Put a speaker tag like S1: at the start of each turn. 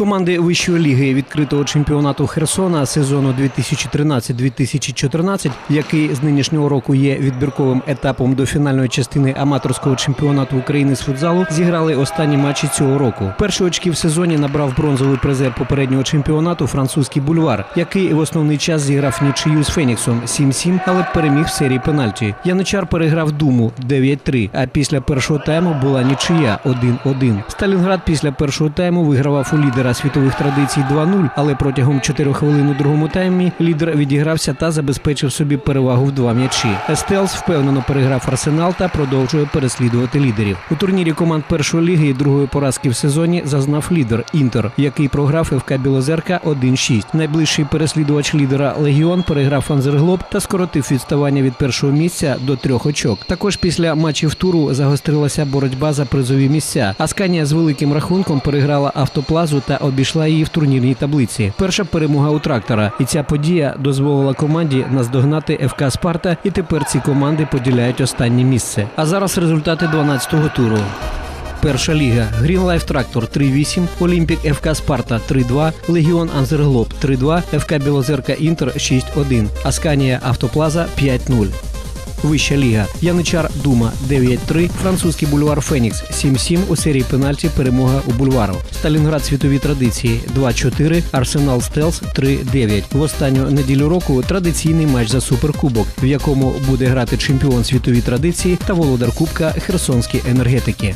S1: Команди вищої ліги відкритого чемпіонату Херсона сезону 2013-2014, який з нинішнього року є відбірковим етапом до фінальної частини аматорського чемпіонату України з футзалу, зіграли останні матчі цього року. Перші очки в сезоні набрав бронзовий призер попереднього чемпіонату французький бульвар, який в основний час зіграв нічию з Феніксом 7-7, але переміг в серії пенальті. Яничар переграв Думу 9-3, а після першого тайму була нічия 1-1. Сталінград після першого тайму вигравав у лідера світових традицій 2-0, але протягом 4 хвилин у другому таймі лідер відігрався та забезпечив собі перевагу в два м'ячі. Естелс впевнено переграв Арсенал та продовжує переслідувати лідерів. У турнірі команд першої ліги і другої поразки в сезоні зазнав лідер Інтер, який програв ФК Білозерка 1-6. Найближчий переслідувач лідера Легіон переграв Анзерглоб та скоротив відставання від першого місця до трьох очок. Також після матчів туру загострилася боротьба за призові місця. Асканія з великим рахунком переграла автоплазу та обійшла її в турнірній таблиці. Перша перемога у трактора, і ця подія дозволила команді наздогнати ФК Спарта. І тепер ці команди поділяють останнє місце. А зараз результати 12-го туру. Перша ліга Грінлайф Трактор 3-8, Олімпік ФК Спарта 3-2, Легіон Анзерглоб 3-2, ФК Білозерка Інтер 6-1, Асканія Автоплаза 5-0. Вища ліга Яничар Дума 9-3, французький бульвар Фенікс 7-7 у серії пенальті перемога у бульвару. Сталінград світові традиції 2-4, Арсенал Стелс 3-9. В останню неділю року традиційний матч за суперкубок, в якому буде грати чемпіон світові традиції та володар Кубка Херсонські енергетики.